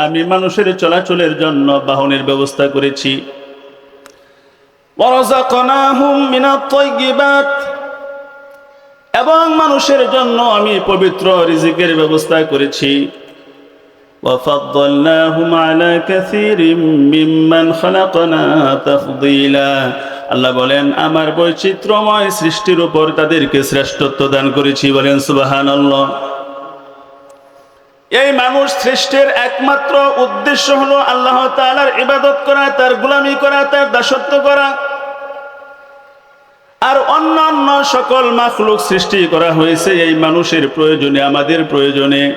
আমি মানুষের চলাচলের জন্য বাহনের ব্যবস্থা করেছি ورزقناهم من الطيبات এবং মানুষের জন্য আমি পবিত্র রিজিকের ব্যবস্থা করেছি وفضلناهم على كثير ممن خلقنا تفضيلا আল্লাহ বলেন আমার বৈচিত্র্যময় সৃষ্টির উপর তাদেরকে শ্রেষ্ঠত্ব দান করেছি বলেন সুবহানাল্লাহ এই মানুষ সৃষ্টির একমাত্র উদ্দেশ্য হলো আল্লাহ তাআলার ইবাদত করা, তার গোলামি করা, তার দাসত্ব করা। আর অন্যান্য সকল মাখলুক সৃষ্টি করা হয়েছে এই মানুষের প্রয়োজনে, আমাদের প্রয়োজনে।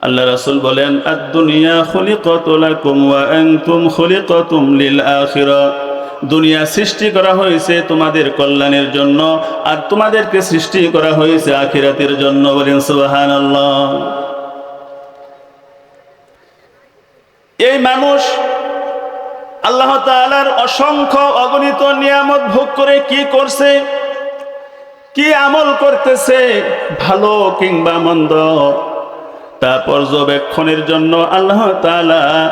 আল্লাহ রাসূল বলেন, আদ-দুনিয়া খুলিকাতু লাকুম ওয়া আনতুম খুলিকাতুম লিল আখিরা দুনিয়া সৃষ্টি করা হয়েছে তোমাদের কল্যাণের জন্য, আর তোমাদেরকে সৃষ্টি করা হয়েছে আখিরাতের জন্য বলেন, সুবহানাল্লাহ। এই মানুষ আল্লাহ তাআলার অসংখ্য অগণিত নিয়ামত ভোগ করে কি করছে? কি আমল করতেছে? ভালো কিংবা মন্দ? তা পর্যবেক্ষণের জন্য আল্লাহ তাআলা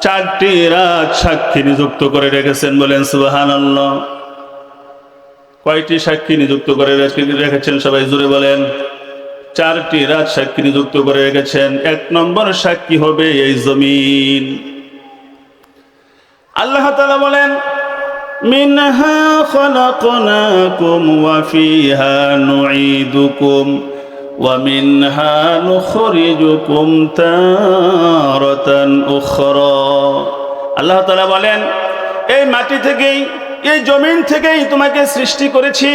চারটি রাত সাক্ষী নিযুক্ত করে রেখেছেন বলেন সুবাহান কয়টি সাক্ষী নিযুক্ত করে রেখে- রেখেছেন সবাই জুড়ে বলেন। চারটি রাত সাক্ষী নিযুক্ত করে রেখেছেন। এক নম্বর সাক্ষী হবে এই জমিন। আল্লাহ তাআলা বলেন, মিনহা খলাকনাকুম ওয়া ফিহা নুঈদুকুম ওয়া মিনহা নুখরিজুকুম তারাতান উখরা। আল্লাহ তাআলা বলেন, এই মাটি থেকেই, এই জমিন থেকেই তোমাকে সৃষ্টি করেছি।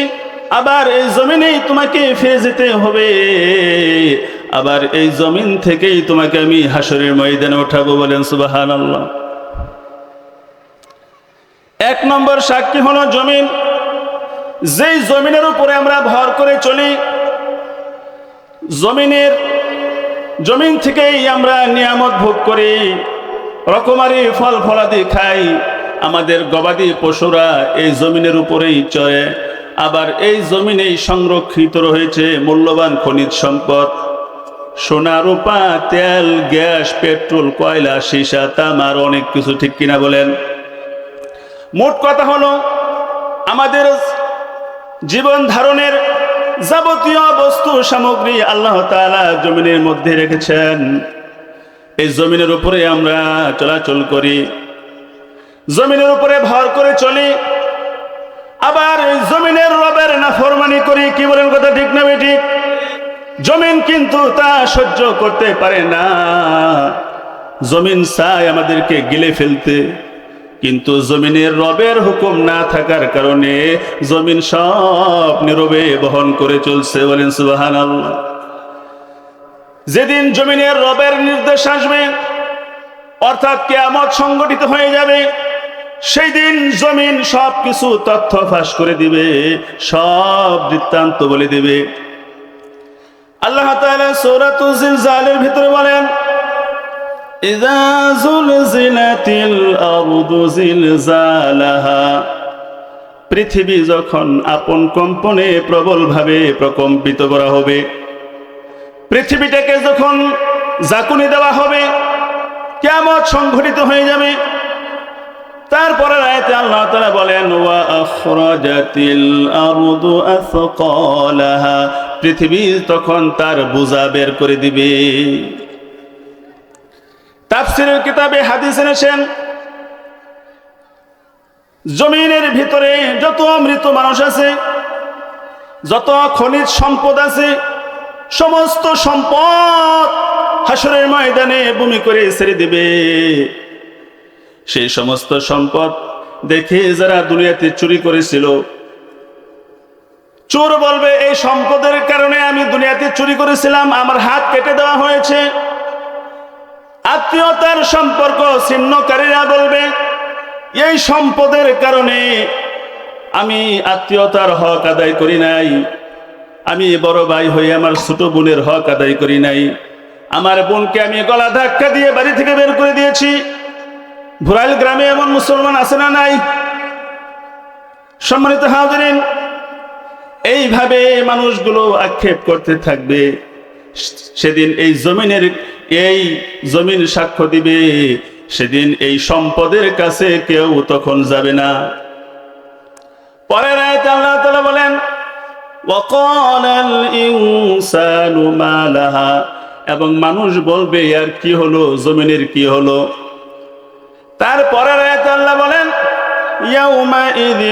আবার এই জমিনেই তোমাকে ফিরে যেতে হবে। আবার এই জমিন থেকেই তোমাকে আমি হাসরের ময়দানে উঠাবো বলেন সুবহানাল্লাহ। এক নম্বর সাক্ষী হলো জমিন। যেই জমিনের উপরে আমরা ভর করে চলি, জমিনের, জমিন থেকেই আমরা নিয়ামত ভোগ করি। রকমারি ফল ফলাদি খাই। আমাদের গবাদি পশুরা এই জমিনের উপরেই চড়ে। আবার এই জমিনেই সংরক্ষিত রয়েছে মূল্যবান খনিজ সম্পদ। সোনা, রূপা, তেল, গ্যাস, পেট্রোল, কয়লা, সীসা, তামার অনেক কিছু ঠিক কিনা বলেন। মোট কথা হলো, আমাদের জীবন ধারণের যাবতীয় বস্তু সামগ্রী আল্লাহ তাআলা জমিনের মধ্যে রেখেছেন। এই জমিনের উপরে আমরা চলাচল করি। জমিনের উপরে ভর করে চলি। আবার জমিনের রবের না ফরমানি করি, কি বলেন কথা ঠিক না ঠিক? জমিন কিন্তু তা সহ্য করতে পারে না। জমিন চায় আমাদেরকে গিলে ফেলতে, কিন্তু জমিনের রবের হুকুম না থাকার কারণে জমিন সব নীরবে বহন করে চলছে, বলেন সুবাহান যেদিন জমিনের রবের নির্দেশ আসবে, অর্থাৎ কেয়ামত সংগঠিত হয়ে যাবে সেই দিন জমিন সব কিছু তথ্য ফাঁস করে দিবে, সব বৃত্তান্ত বলে দিবে। আল্লাহ সৌরাতের ভিতরে বলেন পৃথিবী যখন আপন কম্পনে প্রবলভাবে প্রকম্পিত করা হবে, পৃথিবীটাকে যখন জাকুনি দেওয়া হবে কেমন সংঘটিত হয়ে যাবে। তারপরে রায়তে আল্লাহ তাআলা বলেন, ওয়া আখরাজাতিল আরদু আথকালাহা। পৃথিবী তখন তার বোঝা বের করে দিবে। তাফসিরের কিতাবে হাদিস এনেছেন, জমিনের ভিতরে যত মৃত মানুষ আছে, যত খনিজ সম্পদ আছে, সমস্ত সম্পদ হাসরের ময়দানে ভূমি করে ছেড়ে দিবে। সেই সমস্ত সম্পদ দেখে যারা দুনিয়াতে চুরি করেছিল। চোর বলবে, এই সম্পদের কারণে আমি দুনিয়াতে চুরি করেছিলাম, আমার হাত কেটে দেওয়া হয়েছে। আত্মীয়তার সম্পর্ক ছিন্নকারীরা বলবে, এই সম্পদের কারণে আমি আত্মীয়তার হক আদায় করি নাই। আমি বড় ভাই হয়ে আমার ছোট বোনের হক আদায় করি নাই। আমার বোনকে আমি গলা ধাক্কা দিয়ে বাড়ি থেকে বের করে দিয়েছি। ভুরাইল গ্রামে এমন মুসলমান আছে না নাই সম্মানিত হাজরিন এইভাবে মানুষগুলো আক্ষেপ করতে থাকবে সেদিন এই জমিনের এই জমিন সাক্ষ্য দিবে সেদিন এই সম্পদের কাছে কেউ তখন যাবে না পরের আয়াতে আল্লাহ তাআলা বলেন وقال الإنسان ما لها এবং মানুষ বলবে আর কি হলো জমিনের কি হলো তারপরের আয়াতে আল্লাহ বলেন يومئذ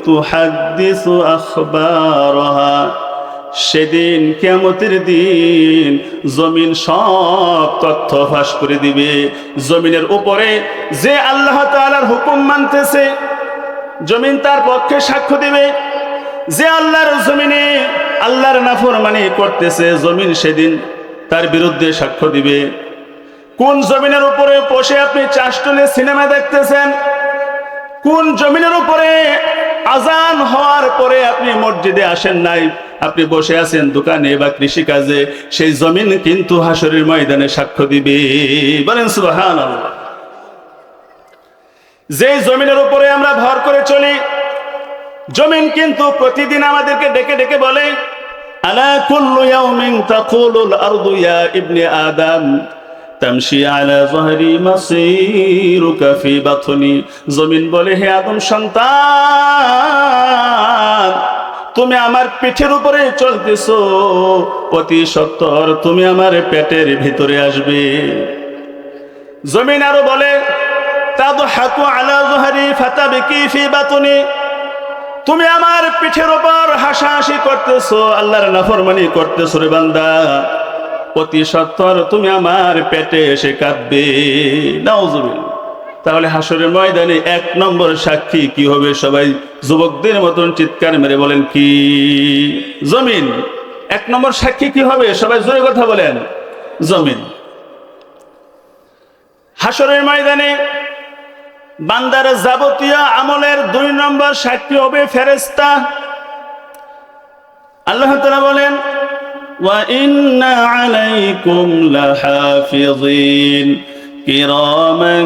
تحدث أخبارها সেদিন কেমতের দিন জমিন সব তথ্য ফাঁস করে দিবে জমিনের উপরে যে আল্লাহ তাআলার হুকুম মানতেছে জমিন তার পক্ষে সাক্ষ্য দিবে যে আল্লাহর জমিনে আল্লাহর নাফরমানি করতেছে জমিন সেদিন তার বিরুদ্ধে সাক্ষ্য দিবে কোন জমিনের উপরে বসে আপনি চাষটনে সিনেমা দেখতেছেন? কোন জমিনের উপরে আজান হওয়ার পরে আপনি মসজিদে আসেন নাই? আপনি বসে আছেন দোকানে বা কৃষি কাজে সেই জমিন কিন্তু হাসরের ময়দানে সাক্ষ্য দিবে। বলেন সুবাহান যে জমিনের উপরে আমরা ভর করে চলি, জমিন কিন্তু প্রতিদিন আমাদেরকে ডেকে ডেকে বলে, আলা কুল্লু ইয়াউমিন তাকুলুল আরদু ইয়া ইবনে আদম। তামশি আলা যহরি মাসিরুকা ফি বাতনি। জমিন বলে, হে আদম সন্তান, তুমি আমার পিঠের উপরে চলতেছো। অতি সত্তর তুমি আমার পেটের ভিতরে আসবে। জমিন আরও বলে তাদহাকু আলা যহরি ফাতাবিকি ফি বাতনি। তুমি আমার পিঠের উপর হাসাহাসি করতেছো, আল্লাহর নাফরমানি করতেছো রে বান্দা। অতি সত্তর তুমি আমার পেটে এসে কাঁদবে। তাহলে হাসরের ময়দানে এক নম্বর সাক্ষী কি হবে? সবাই যুবকদের মতন চিৎকার মেরে বলেন, কি? জমিন। এক নম্বর সাক্ষী কি হবে? সবাই জোরে কথা বলেন, জমিন। হাসরের ময়দানে বান্দার যাবতীয় আমলের দুই নম্বর সাক্ষী হবে ফেরেস্তা আল্লাহ তালা বলেন وَإِنَّ عَلَيْكُمْ لَحَافِظِينَ كِرَامًا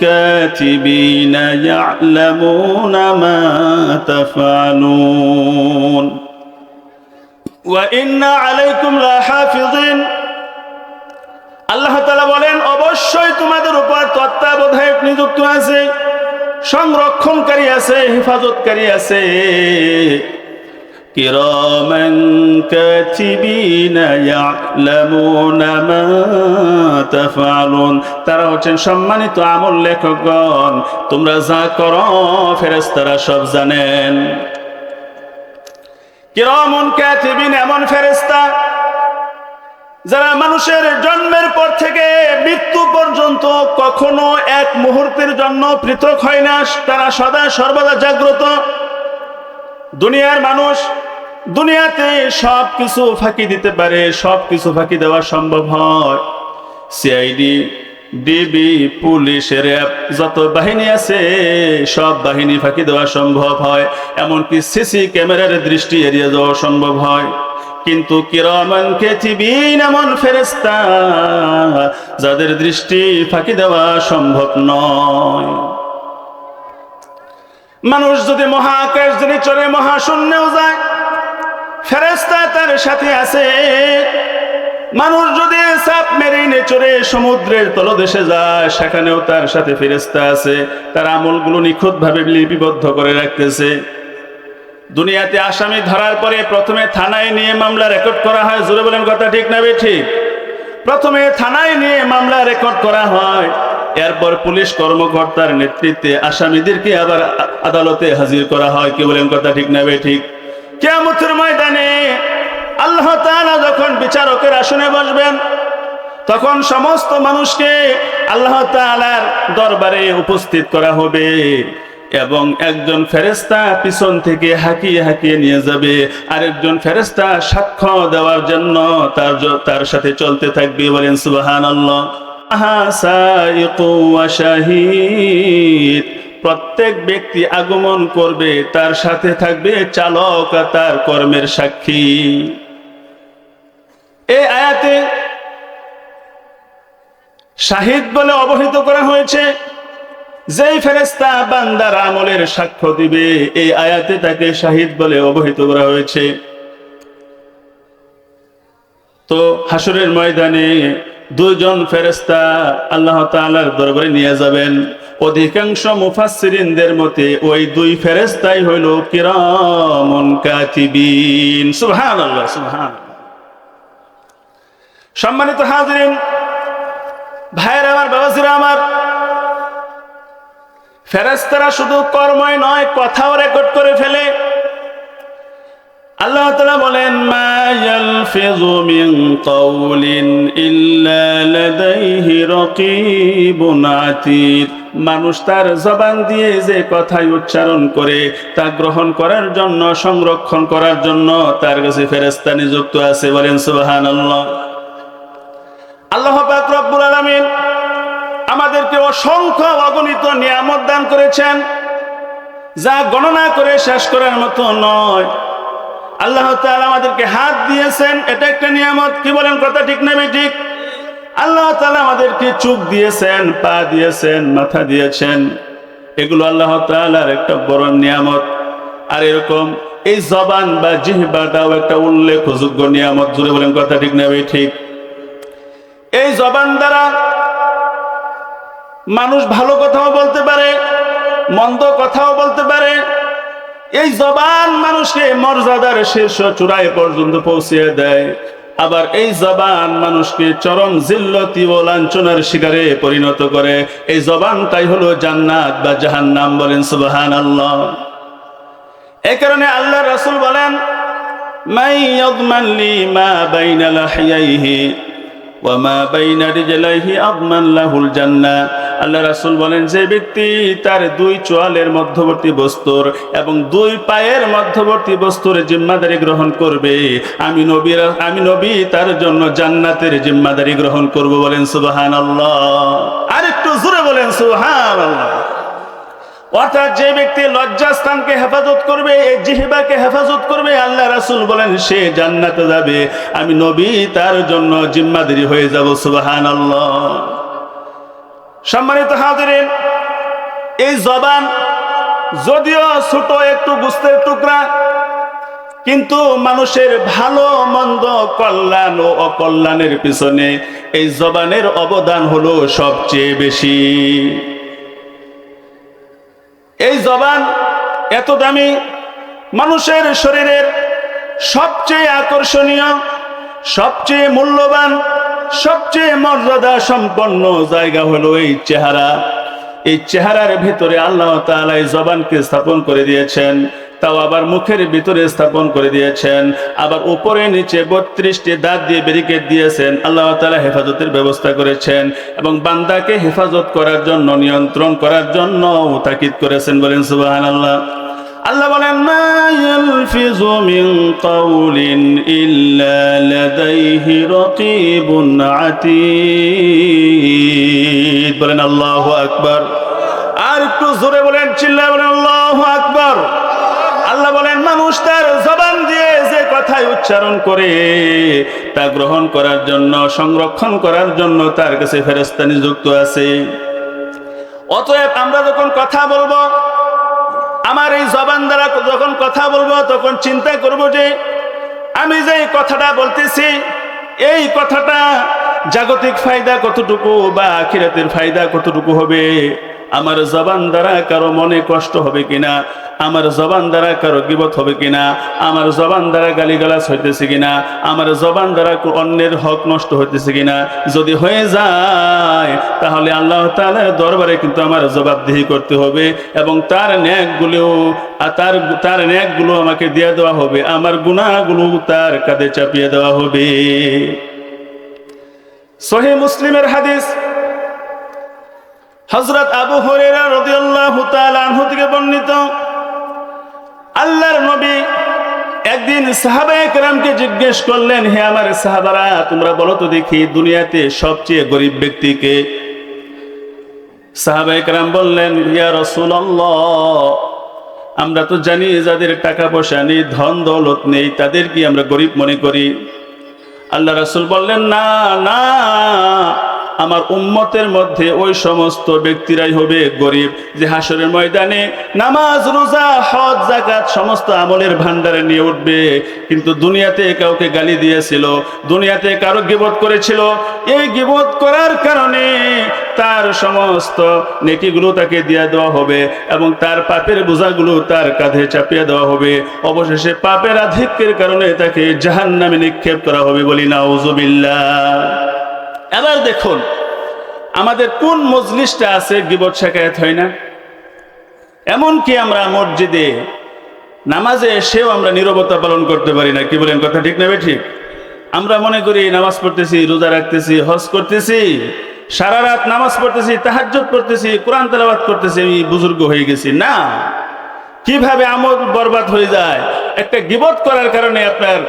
كَاتِبِينَ يَعْلَمُونَ مَا تَفْعَلُونَ وَإِنَّ عَلَيْكُمْ لَحَافِظِينَ আল্লাহ তালা বলেন অবশ্যই তোমাদের উপর তত্ত্বাবধায়ক নিযুক্ত আছে সংরক্ষণকারী আছে হেফাজতকারী আছে কিরমান কাতিবিনা ইয়ালামুনা মা তাফআলুন তারা হচ্ছেন সম্মানিত আমল লেখকগণ। তোমরা যা করো, ফেরেশতারা সব জানেন। কিরমন কাতিবিন, এমন ফেরেশতা যারা মানুষের জন্মের পর থেকে মৃত্যু পর্যন্ত কখনো এক মুহূর্তের জন্য পৃথক হয় না, তারা সদা সর্বদা জাগ্রত। দুনিয়ার মানুষ দুনিয়াতে সব কিছু ফাঁকি দিতে পারে সব কিছু ফাঁকি দেওয়া সম্ভব হয়। সিআইডি ডিবি পুলিশ, র্যাব, যত বাহিনী আছে, সব বাহিনী ফাঁকি দেওয়া সম্ভব হয়। এমনকি সিসি ক্যামেরার দৃষ্টি এড়িয়ে যাওয়া সম্ভব হয়। কিন্তু কিরমান কেতিবিন এমন ফেরেস্তা যাদের দৃষ্টি ফাঁকি দেওয়া সম্ভব নয়। মানুষ যদি মহাকাশ, যদি চলে মহাশূন্যেও যায় ফেরেস্তা তার সাথে আছে। মানুষ যদি সাপ মেরিনে চড়ে সমুদ্রের তলদেশে যায়, সেখানেও তার সাথে ফেরেস্তা আছে। তার আমলগুলো নিখুঁতভাবে লিপিবদ্ধ করে রাখতেছে। দুনিয়াতে আসামি ধরার পরে প্রথমে থানায় নিয়ে মামলা রেকর্ড করা হয়। জোরে বলেন কথা ঠিক না ঠিক? প্রথমে থানায় নিয়ে মামলা রেকর্ড করা হয়। এরপর পুলিশ কর্মকর্তার নেতৃত্বে আসামিদেরকে আবার আদালতে হাজির করা হয়। কি বলেন কথা ঠিক না ঠিক। কেয়ামতের ময়দানে আল্লাহ তাআলা যখন বিচারকের আসনে বসবেন, তখন সমস্ত মানুষকে আল্লাহ তাআলার দরবারে উপস্থিত করা হবে এবং একজন ফেরেস্তা পিছন থেকে হাঁকিয়ে হাঁকিয়ে নিয়ে যাবে। আরেকজন ফেরেস্তা সাক্ষ্য দেওয়ার জন্য তার তার সাথে চলতে থাকবে বলেন সুবাহান আল্লাহ প্রত্যেক ব্যক্তি আগমন করবে, তার সাথে থাকবে চালক তার কর্মের সাক্ষী। এই আয়াতে শাহিদ বলে অবহিত করা হয়েছে, যেই ফেরেস্তা বান্দার আমলের সাক্ষ্য দিবে, এই আয়াতে তাকে শাহিদ বলে অবহিত করা হয়েছে। তো হাসরের ময়দানে দুইজন ফেরেস্তা আল্লাহ তাআলার দরবারে নিয়ে যাবেন। অধিকাংশ মুফাসসিরিনদের মতে ওই দুই ফেরেস্তাই হইল কিরামুন কাতিবিন। সুবহানাল্লাহ সুবহান সম্মানিত হাজরিন, ভাইয়ের আমার, বাবাজিরা আমার ফেরেস্তারা শুধু কর্মই নয়, কথাও রেকর্ড করে ফেলে। আল্লাহ তালা বলেন ইয়ালফিযু মিন কাউলিন ইল্লা লাদাইহি রাকীবুন আতীদ মানুষ তার জবান দিয়ে যে কথাই উচ্চারণ করে, তা গ্রহণ করার জন্য, সংরক্ষণ করার জন্য তার কাছে ফেরেস্তা নিযুক্ত আছে বলেন সুবহানাল্লাহ। আল্লাহ পাক রব্বুল আলামিন আমাদেরকে অসংখ্য অগণিত নিয়ামত দান করেছেন, যা গণনা করে শেষ করার মতো নয়। আল্লাহ তাআলা আমাদেরকে হাত দিয়েছেন, এটা একটা নিয়ামত। কি বলেন কথা ঠিক না ঠিক? আল্লাহ তাআলা আমাদেরকে চোখ দিয়েছেন, পা দিয়েছেন, মাথা দিয়েছেন। এগুলো আল্লাহ তাআলার একটা বড় নিয়ামত। আর এরকম এই জবান বা জিহবাটাও একটা উল্লেখযোগ্য নিয়ামত। জুড়ে বলেন কথা ঠিক না ঠিক? এই জবান দ্বারা মানুষ ভালো কথাও বলতে পারে, মন্দ কথাও বলতে পারে এই জবান মানুষকে মর্যাদার শীর্ষ চূড়ায় পর্যন্ত পৌঁছিয়ে দেয়। আবার এই জবান মানুষকে চরম জিল্লতি ও লাঞ্ছনার শিকারে পরিণত করে। এই জবান তাই হলো জান্নাত বা জাহান্নাম বলেন সুবাহান আল্লাহ এই কারণে আল্লাহ রাসূল বলেন মাই ইয়াদমান লি মা বাইনা লাহিয়াইহি ওয়া বাইনা রিজলাইহি আদমান লাহুল জান্নাহ আল্লাহ রাসূল বলেন, যে ব্যক্তি তার দুই চোয়ালের মধ্যবর্তী বস্তুর এবং দুই পায়ের মধ্যবর্তী বস্তুর জিম্মাদারি গ্রহণ করবে, আমি নবীর আমি নবী তার জন্য জান্নাতের জিম্মাদারি গ্রহণ করব বলেন সুবহানাল্লাহ। আর একটু জোরে বলেন সুবহানাল্লাহ। অর্থাৎ যে ব্যক্তি লজ্জাস্থানকে হেফাজত করবে, এই জিহিবাকে হেফাজত করবে, আল্লাহ রাসুল বলেন, সে জান্নাতে যাবে। আমি নবী, তার জন্য জিম্মাদারি হয়ে যাব সুবাহান আল্লাহ সম্মানিত হাজিরিন, এই জবান যদিও ছোট, একটু গুস্তের টুকরা, কিন্তু মানুষের ভালো, মন্দ, কল্যাণ ও অকল্যাণের পিছনে এই জবানের অবদান হলো সবচেয়ে বেশি। এই জবান এত দামি, মানুষের শরীরের সবচেয়ে আকর্ষণীয়, সবচেয়ে মূল্যবান, সবচেয়ে মর্যাদা সম্পন্ন জায়গা হলো এই চেহারা। এই চেহারার ভিতরে আল্লাহ তালা এই জবানকে স্থাপন করে দিয়েছেন। তাও আবার মুখের ভিতরে স্থাপন করে দিয়েছেন। আবার উপরে নিচে বত্রিশটি দাঁত দিয়ে ব্যারিকেড দিয়েছেন। আল্লাহ তাআলা হেফাজতের ব্যবস্থা করেছেন এবং বান্দাকে হেফাজত করার জন্য, নিয়ন্ত্রণ করার জন্য তাকিদ করেছেন বলেন সুবহানাল্লাহ। আল্লাহ বলেন, মা আতীদ। বলেন, আল্লাহু আকবার। আর একটু জোরে বলেন, চিল্লায় বলেন, আল্লাহু আকবার। আল্লাহ বলেন, মানুষ তার জবান দিয়ে যে কথাই উচ্চারণ করে, তা গ্রহণ করার জন্য, সংরক্ষণ করার জন্য তার কাছে ফেরেশতা নিযুক্ত আছে। অতএব আমরা যখন কথা বলব, আমার এই জবান দ্বারা যখন কথা বলব, তখন চিন্তা করব যে, আমি যে কথাটা বলতেছি, এই কথাটা জাগতিক ফায়দা কতটুকু বা আখিরাতের ফায়দা কতটুকু হবে? আমার জবান দ্বারা কারও মনে কষ্ট হবে কিনা? আমার জবান দ্বারা কারও গিবত হবে কিনা? আমার জবান দ্বারা গালিগালাজ হইতেছে কিনা? আমার জবান দ্বারা অন্যের হক নষ্ট হইতেছে কিনা? যদি হয়ে যায়, তাহলে আল্লাহ তাআলার দরবারে কিন্তু আমার জবাবদিহি করতে হবে এবং তার ন্যাকগুলো আর তার তার ন্যাকগুলো আমাকে দিয়ে দেওয়া হবে। আমার গুনাহগুলো তার কাঁধে চাপিয়ে দেওয়া হবে। সহি মুসলিমের হাদিস হজরত আবু হরেরা রদিয়াল্লাহু তাআলা আনহু থেকে বর্ণিত আল্লাহর নবী একদিন কেরামকে জিজ্ঞেস করলেন, হে আমার সাহাবারা, তোমরা বলো তো দেখি দুনিয়াতে সবচেয়ে গরিব ব্যক্তিকে কেরাম বললেন, ইয়া রাসূলুল্লাহ, আমরা তো জানি যাদের টাকা পয়সা নেই, ধন দৌলত নেই, তাদের কি আমরা গরিব মনে করি? আল্লাহ রাসূল বললেন, না না আমার উম্মতের মধ্যে ওই সমস্ত ব্যক্তিরাই হবে গরিব। যে হাসরের ময়দানে নামাজ, রোজা, হজ জাকাত সমস্ত আমলের ভান্ডারে নিয়ে উঠবে। কিন্তু দুনিয়াতে কাউকে গালি দিয়েছিল, দুনিয়াতে কারও গিবত করেছিল। এই গিবত করার কারণে তার সমস্ত নেকিগুলো তাকে দিয়ে দেওয়া হবে এবং তার পাপের বোঝাগুলো তার কাঁধে চাপিয়ে দেওয়া হবে। অবশেষে পাপের আধিক্যের কারণে তাকে জাহান নামে নিক্ষেপ করা হবে বলি না এবার দেখুন, আমাদের কোন মজলিসটা আছে, গিবত শেখায়ত হয় না? এমনকি আমরা মসজিদে নামাজে এসেও আমরা নিরবতা পালন করতে পারি না। কি বলেন কথা ঠিক নেবে ঠিক? আমরা মনে করি নামাজ পড়তেছি, রোজা রাখতেছি, হজ করতেছি, সারা রাত নামাজ পড়তেছি, তাহাজ্জুদ পড়তেছি কোরআন তেলাওয়াত করতেছি, আমি বুজুর্গ হয়ে গেছি। না। কীভাবে আমল বরবাদ হয়ে যায়? একটা গিবত করার কারণে আপনার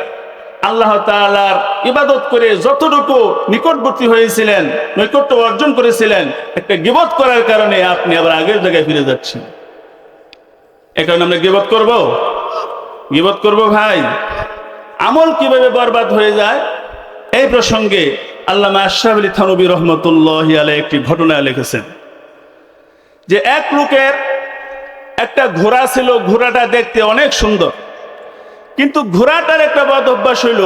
আল্লাহ তাআলার ইবাদত করে যতটুকু নিকটবর্তী হয়েছিলেন, নৈকট্য অর্জন করেছিলেন, একটা গিবত করার কারণে আপনি আবার আগের জায়গায় ফিরে যাচ্ছেন। এ কারণে আমরা গিবত করব? গিবত করব ভাই? আমল কীভাবে বরবাদ হয়ে যায়? এই প্রসঙ্গে আল্লামা আশরাফ আলী থানবী রহমতুল্লাহ আলাই একটি ঘটনা লিখেছেন। যে এক লোকের একটা ঘোড়া ছিল, ঘোড়াটা দেখতে অনেক সুন্দর। কিন্তু ঘোড়াটার একটা বদ অভ্যাস হইল,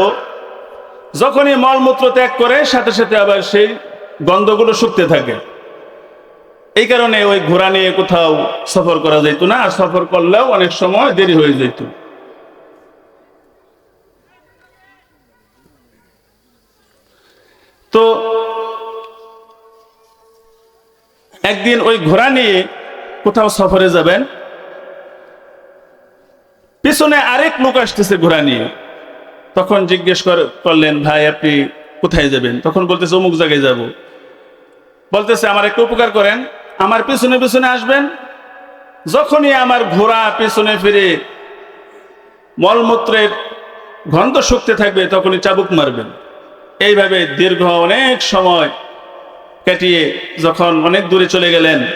যখনই মলমূত্র ত্যাগ করে, সাথে সাথে আবার সেই গন্ধগুলো শুকতে থাকে। এই কারণে ওই ঘোড়া নিয়ে কোথাও সফর করা যেত না, আর সফর করলেও অনেক সময় দেরি হয়ে যেত তো একদিন ওই ঘোড়া নিয়ে কোথাও সফরে যাবেন পিছনে আরেক লোক আসতেছে ঘোড়া নিয়ে। তখন জিজ্ঞেস কর- করলেন, ভাই, আপনি কোথায় যাবেন? তখন বলতেছে, অমুক জায়গায় যাব। বলতেছে, আমার একটু উপকার করেন, আমার পিছনে পিছনে আসবেন। যখনই আমার ঘোড়া পিছনে ফিরে মলমূত্রের গন্ধ শুকতে থাকবে, তখনই চাবুক মারবেন। এইভাবে দীর্ঘ অনেক সময় কাটিয়ে যখন অনেক দূরে চলে গেলেন,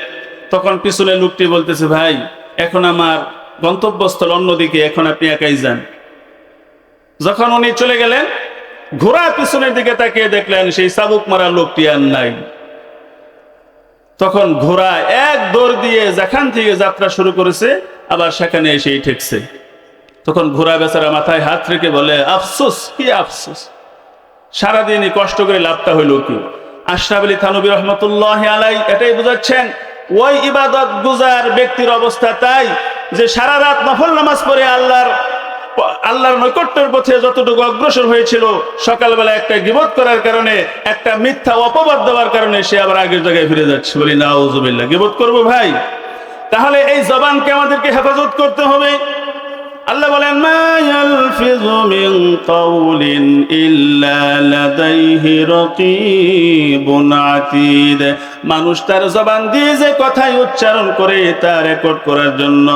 তখন পিছনে লোকটি বলতেছে, ভাই, এখন আমার গন্তব্যস্থল অন্যদিকে, এখন আপনি একাই যান। যখন উনি চলে গেলেন ঘোড়া পিছনের দিকে তাকিয়ে দেখলেন, সেই চাবুক মারা লোকটি আর নাই। তখন ঘোড়া এক দৌড় দিয়ে যেখান থেকে যাত্রা শুরু করেছে, আবার সেখানে এসেই ঠেকছে। তখন ঘোড়া বেচারা মাথায় হাত রেখে বলে, আফসোস, কি আফসোস? সারাদিনই কষ্ট করে লাভটা হইল কি? আশরাফ আলী থানবী রহমতুল্লাহ আলাই এটাই বুঝাচ্ছেন, ওই ইবাদত গুজার ব্যক্তির অবস্থা তাই যে সারা রাত নফল নামাজ পড়ে আল্লাহর আল্লাহর নৈকট্যের পথে যতটুকু অগ্রসর হয়েছিল, সকালবেলা একটা গিবত করার কারণে, একটা মিথ্যা অপবাদ দেওয়ার কারণে সে আবার আগের জায়গায় ফিরে যাচ্ছে। বলি না গিবত করব ভাই। তাহলে এই জবানকে আমাদেরকে হেফাজত করতে হবে। আল্লাহ বলেন ইল্লা লাদাইহি রাকীবুন আতীদ। মানুষ তার জবান দিয়ে যে কথাই উচ্চারণ করে তা রেকর্ড করার জন্য,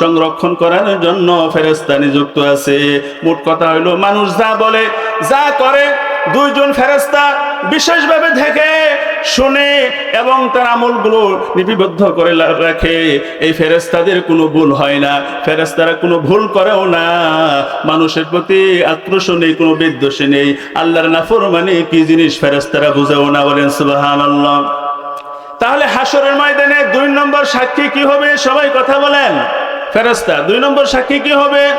সংরক্ষণ করার জন্য ফেরেশতা নিযুক্ত আছে। মোট কথা হইল, মানুষ যা বলে, যা করে, দুইজন ফেরেশতা বিশেষভাবে দেখে, শুনে এবং তার আমলগুলো লিপিবদ্ধ করে রাখে। এই ফেরেস্তাদের কোনো ভুল হয় না। ফেরেস্তারা কোনো ভুল করেও না। মানুষের প্রতি আক্রোশ নেই, কোনো বিদ্বেষে নেই। আল্লাহর নাফর মানে কি জিনিস ফেরেস্তারা বুঝেও না বলেন সুবাহান আল্লাহ তাহলে হাসরের ময়দানে দুই নম্বর সাক্ষী কি হবে? সবাই কথা বলেন। ফেরেস্তা দুই নম্বর সাক্ষী কি হবে?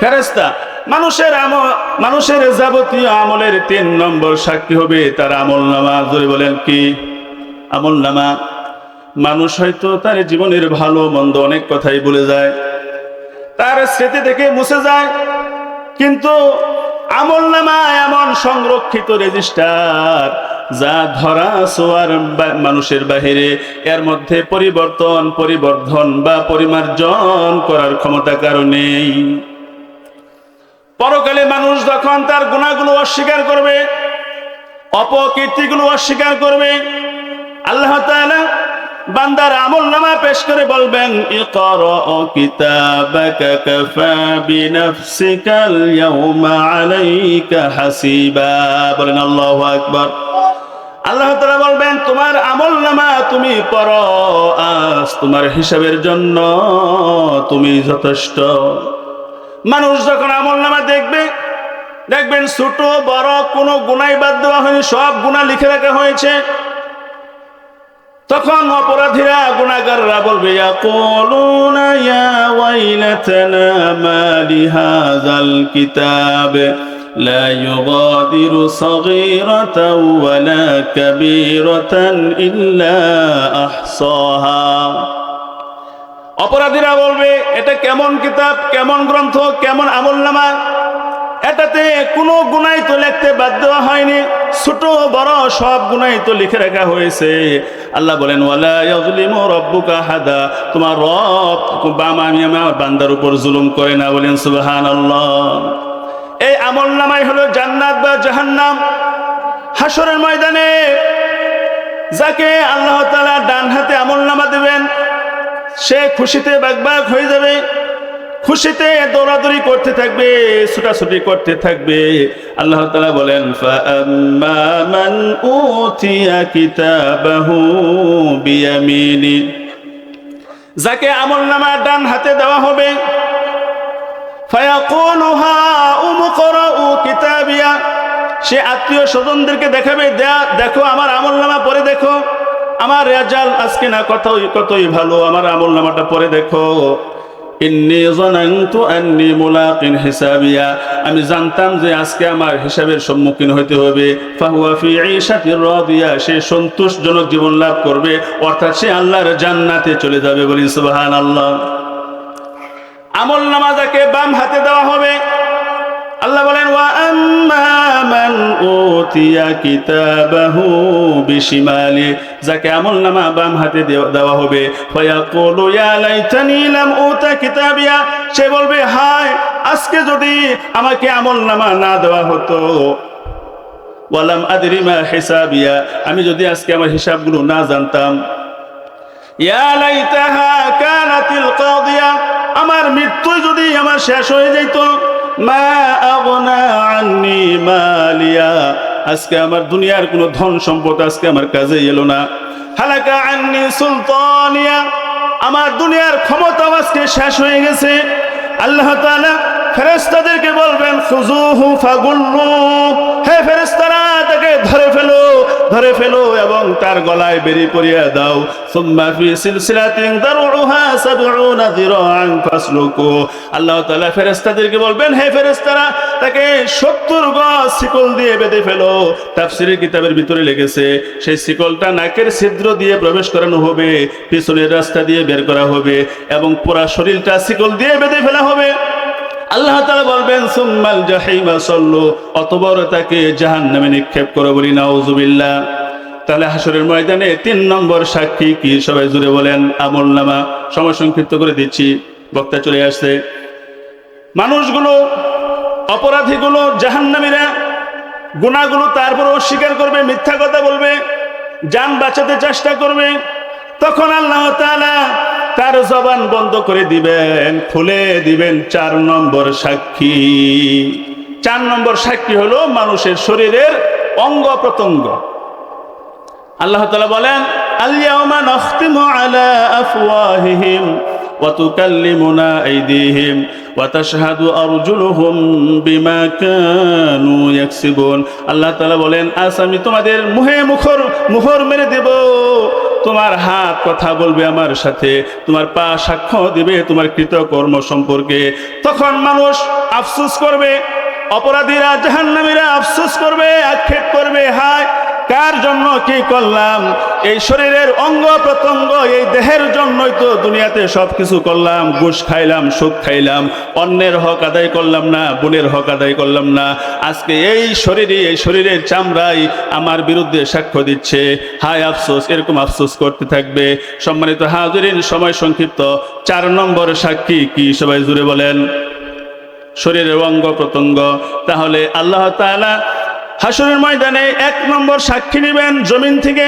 ফেরেস্তা মানুষের আমল, মানুষের যাবতীয় আমলের তিন নম্বর সাক্ষী হবে তার আমল নামা। ধরে বলেন কি? আমল নামা। মানুষ হয়তো তার জীবনের ভালো, মন্দ অনেক কথাই বলে যায়। তার স্মৃতি থেকে মুছে যায়। কিন্তু আমল নামা এমন সংরক্ষিত রেজিস্টার যা ধরা সোয়ার মানুষের বাহিরে, এর মধ্যে পরিবর্তন, পরিবর্ধন বা পরিমার্জন করার ক্ষমতা কারণেই পরকালে মানুষ যখন তার গুণাগুলো অস্বীকার করবে, অপকীর্তিগুলো অস্বীকার করবে, আল্লাহ তাআলা বান্দার আমল নামা পেশ করে বলবেন বলেন, আল্লাহু আকবার। তাআলা বলবেন, তোমার আমল নামা তুমি পর আজ তোমার হিসাবের জন্য তুমি যথেষ্ট। মানুষ যখন আমল নামা দেখবে, দেখবেন ছোট, বড়, কোনো গুনাই বাদ দেওয়া হয়নি, সব গুণা লিখে রাখা হয়েছে। তখন অপরাধীরা গুণাগাররা বলবে يقولون يا ويلتنا ما لهذا الكتاب لا يغادر صغيرة ولا كبيرة إلا أحصاها অপরাধীরা বলবে এটা কেমন কিতাব কেমন গ্রন্থ কেমন আমলনামা এটাতে কোনো গুনাই তো লিখতে বাধ্য হয়নি। ছোট বড় সব গুনাই তো লিখে রাখা হয়েছে। আল্লাহ বলেন তোমার রব আমি আমার বান্দার উপর জুলুম করে না বলেন, সুবহানাল্লাহ। এই আমল নামাই হলো জান্নাত বা জাহান্নাম। হাসরের ময়দানে যাকে আল্লাহ তালা ডান হাতে আমল নামা দেবেন, সে খুশিতে বাগবাগ হয়ে যাবে। খুশিতে দৌড়াদৌড়ি করতে থাকবে, ছুটাছুটি করতে থাকবে। আল্লাহ তালা বলেন মান কিতাবাহু বিয়ামিনি। যাকে আমল নামা ডান হাতে দেওয়া হবে। সে আত্মীয় স্বজনদেরকে দেখাবে দেখো আমার আমল নামা পরে দেখো। আমার রেজাল আজকে না কতই কতই ভালো, আমার আমল নামাটা পরে দেখো। আমি জানতাম যে আজকে আমার হিসাবের সম্মুখীন হতে হবে। সে সন্তোষজনক জীবন লাভ করবে। অর্থাৎ সে আল্লাহর জান্নাতে চলে যাবে বলি সুবহানাল্লাহ। আমল নামাজাকে বাম হাতে দেওয়া হবে। আল্লাহ বলেন, ওয়া আম্মা মান উতিয়া কিতাবাহু বিশিমালি। যাকে আমল নামা বাম হাতে দেওয়া হবে। ফায়াকুলু, ইয়া লাইতানি লাম উতা কিতাবিয়া। সে বলবে, হায়, আজকে যদি আমাকে আমল নামা না দেওয়া হতো, ওয়ালাম আদরি মা হিসাবিয়া। আমি যদি আজকে আমার হিসাবগুলো না জানতাম। ইয়া লাইতাহা কানাতিল কাদিয়া। আমার মৃত্যু যদি আমার শেষ হয়ে যাইত মা মালিয়া। আজকে আমার দুনিয়ার কোনো ধন সম্পদ আজকে আমার কাজে এলো না। হালাকা আন্নি সুলতানিয়া। আমার দুনিয়ার ক্ষমতা আজকে শেষ হয়ে গেছে। আল্লাহ তাআলা ফেরেশতাদেরকে বলবেন খুজুহু ফাগুল্লু। হে ফেরেশতারা, তাকে ধরে ফেলো। ধরে ফেলো এবং তার গলায় বেরি পরিয়ে দাও। সুম্মা ফি সিলসিলাতিন দারউহা সাবউনা যিরাআন ফাসলুকু। আল্লাহ তাআলা ফেরেশতাদেরকে বলবেন, হে ফেরেশতারা, তাকে 70 গজ শিকল দিয়ে বেঁধে ফেলো। তাফসীরের কিতাবের ভিতরে লেগেছে, সেই শিকলটা নাকের ছিদ্র দিয়ে প্রবেশ করানো হবে, পিছনের রাস্তা দিয়ে বের করা হবে এবং পুরা শরীরটা শিকল দিয়ে বেঁধে ফেলা হবে। আল্লাহ তাআলা বলবেন, সুম্মাল জাহিমা, সল্লু। অতবর তাকে জাহান্নামে নিক্ষেপ করো বলি, নাউজুবিল্লাহ। তাহলে হাসরের ময়দানে তিন নম্বর সাক্ষী কি? সবাই জুড়ে বলেন, আমল নামা। সময় সংক্ষিপ্ত করে দিচ্ছি। বক্তা চলে আসছে। মানুষগুলো, অপরাধীগুলো, জাহান্নামীরা গুণাগুলো তারপর অস্বীকার করবে, মিথ্যা কথা বলবে, যান বাঁচাতে চেষ্টা করবে। তখন আল্লাহ তাআলা তার জবান বন্ধ করে দিবেন, খুলে দিবেন চার নম্বর সাক্ষী। চার নম্বর সাক্ষী হলো মানুষের শরীরের অঙ্গ প্রত্যঙ্গ। আল্লাহ বলেন আল্লাহ বলেন, আজ আমি তোমাদের মুহে মুখর, মুহর মেরে দেব। তোমার হাত কথা বলবে আমার সাথে, তোমার পা সাক্ষ্য দিবে তোমার কৃতকর্ম সম্পর্কে। তখন মানুষ আফসোস করবে, অপরাধীরা জাহান্নামীরা আফসোস করবে, আক্ষেপ করবে, হায় কার জন্য কি করলাম? এই শরীরের অঙ্গ প্রত্যঙ্গ, এই দেহের জন্যই তো দুনিয়াতে সব কিছু করলাম। ঘুষ খাইলাম সুখ খাইলাম, অন্যের হক আদায় করলাম না, বোনের হক আদায় করলাম না। আজকে এই শরীরে এই শরীরের চামড়াই আমার বিরুদ্ধে সাক্ষ্য দিচ্ছে। হায় আফসোস, এরকম আফসোস করতে থাকবে। সম্মানিত হাজরিন, সময় সংক্ষিপ্ত। চার নম্বর সাক্ষী কি সবাই জুড়ে বলেন? শরীরের অঙ্গ প্রত্যঙ্গ। তাহলে আল্লাহ তাআলা হাসরের ময়দানে এক নম্বর সাক্ষী নেবেন, জমিন থেকে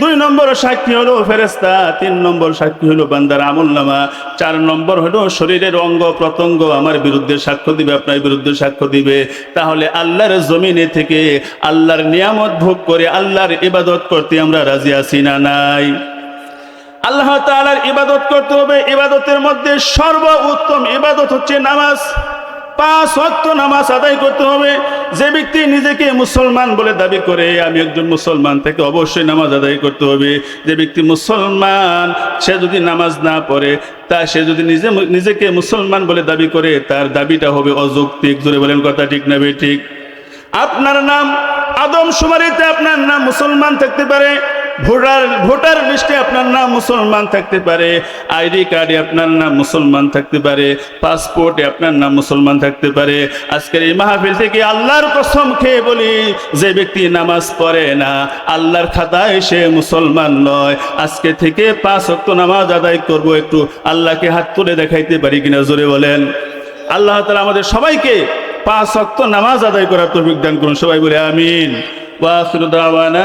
দুই নম্বর সাক্ষী হলো ফেরেস্তা তিন নম্বর সাক্ষী হলো বান্দার আমল নামা, চার নম্বর হলো শরীরের অঙ্গ প্রত্যঙ্গ, আমার বিরুদ্ধে সাক্ষ্য দিবে, আপনার বিরুদ্ধে সাক্ষ্য দিবে। তাহলে আল্লাহর জমিনে থেকে আল্লাহর নিয়ামত ভোগ করে আল্লাহর ইবাদত করতে আমরা রাজি আছি না নাই? আল্লাহ তাআলার ইবাদত করতে হবে, ইবাদতের মধ্যে সর্ব উত্তম ইবাদত হচ্ছে নামাজ। পাঁচ ওয়াক্ত নামাজ আদায় করতে হবে। যে ব্যক্তি নিজেকে মুসলমান বলে দাবি করে, আমি একজন মুসলমান থেকে অবশ্যই নামাজ আদায় করতে হবে। যে ব্যক্তি মুসলমান, সে যদি নামাজ না পড়ে, তা সে যদি নিজে নিজেকে মুসলমান বলে দাবি করে, তার দাবিটা হবে অযৌক্তিক। জোরে বলেন কথা ঠিক না ঠিক আপনার নাম আদম সুমারিতে আপনার নাম মুসলমান থাকতে পারে। ভোটার ভোটার লিস্টে আপনার নাম মুসলমান থাকতে পারে, আইডি কার্ডে আপনার নাম মুসলমান থাকতে পারে, পাসপোর্টে আপনার নাম মুসলমান থাকতে পারে। আজকের এই মাহফিল থেকে আল্লাহর কসম খেয়ে বলি, যে ব্যক্তি নামাজ পড়ে না, আল্লাহর খাতায় সে মুসলমান নয়। আজকে থেকে পাঁচ অক্ত নামাজ আদায় করব, একটু আল্লাহকে হাত তুলে দেখাইতে পারি কিনা জোরে বলেন। আল্লাহ তালা আমাদের সবাইকে পাঁচ অক্ত নামাজ আদায় করার তৌফিক দান করুন, সবাই বলে আমিন। দাওয়ানা